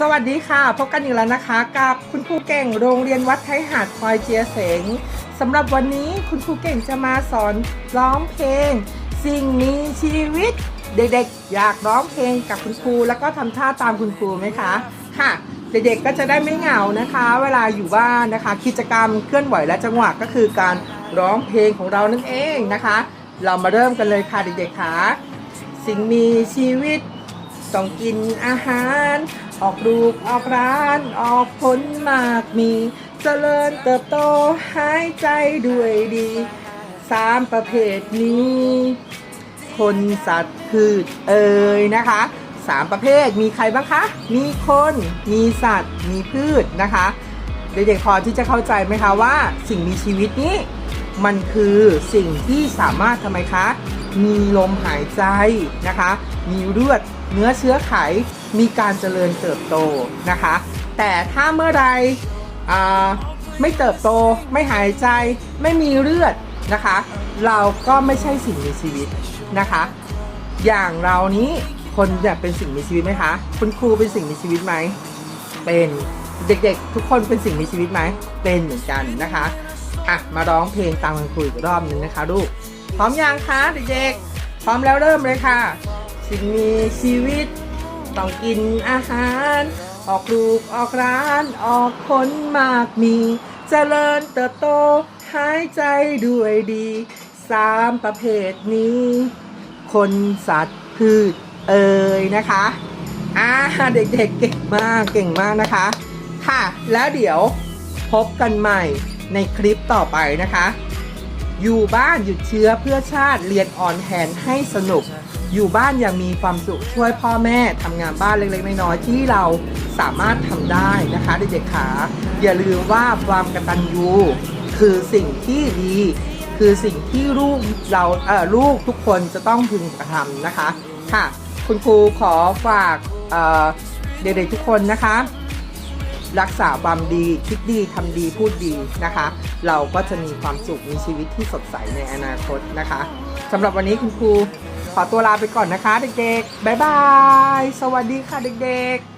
สวัสดีค่ะ พบกันอีกแล้วนะคะ กับคุณครูเก่งโรงเรียนวัดไทยหาดคอยเจียเสงสำหรับวันนี้คุณครูเก่งจะมาสอนร้องเพลง สิ่งมีชีวิต เด็กๆ อยากร้องเพลงกับคุณครู แล้วก็ทำท่าตามคุณครูไหมคะค่ะ เด็กๆก็จะได้ไม่เหงานะคะ เวลาอยู่บ้านนะคะ กิจกรรมเคลื่อนไหวและจังหวะก็คือการร้องเพลงของเรานั่นเองนะคะ เรามาเริ่มกันเลยค่ะเด็กๆค่ะสิ่งมีชีวิต ต้องกินอาหาร ออกลูกออกร้าน ออกผลมากมีเจริญเติบโตหายใจด้วยดีสามประเภทนี้ คนสัตว์พืชเอ่ยนะคะสามประเภทมีใครบ้างคะ มีคน มีสัตว์ มีพืชนะคะ เด็กๆพอที่จะเข้าใจไหมคะว่าสิ่งมีชีวิตนี้ มันคือสิ่งที่สามารถทำไมคะ มีลมหายใจนะคะ มีเลือด เนื้อเชื้อไขมีการเจริญเติบโตนะคะ แต่ถ้าเมื่อไรอ่าไม่เติบโตไม่หายใจไม่มีเลือดนะคะ เราก็ไม่ใช่สิ่งมีชีวิตนะคะ อย่างเรานี้คนแบบเป็นสิ่งมีชีวิตไหมคะ คุณครูเป็นสิ่งมีชีวิตไหมเป็นเด็กๆ ทุกคนเป็นสิ่งมีชีวิตไหมเป็นเหมือนกันนะคะอะมาร้องเพลงตามคุณครูอีกรอบหนึ่งนะคะลูกพร้อมยังคะเด็กๆพร้อมแล้วเริ่มเลยค่ะ สิ่งมีชีวิต ต้องกินอาหาร ออกลูกออกร้านออกผลมากมีเจริญเติบโตหายใจด้วยดีสามประเภทนี้ คนสัตว์พืชเอ่ยนะคะอ่าเด็กๆเก่งมากเก่งมากนะคะ ค่ะ แล้วเดี๋ยวพบกันใหม่ในคลิปต่อไปนะคะ อยู่บ้านหยุดเชื้อเพื่อชาติเรียนออนแฮนให้สนุก อยู่บ้านอย่างมีความสุขช่วยพ่อแม่ทำงานบ้านเล็กๆน้อยๆที่เราสามารถทำได้นะคะเด็กๆขาอย่าลืมว่าความกตัญญูคือสิ่งที่ดีคือสิ่งที่ลูกเราเออลูกทุกคนจะต้องพึงกระทำนะคะค่ะ คุณครูขอฝากเเด็กๆทุกคนนะคะ รักษาความดีคิดดีทำดีพูดดีนะคะ เราก็จะมีความสุขมีชีวิตที่สดใสในอนาคตนะคะสำหรับวันนี้คุณครู ขอตัวลาไปก่อนนะคะเด็กๆ บ๊ายบาย สวัสดีค่ะเด็กๆ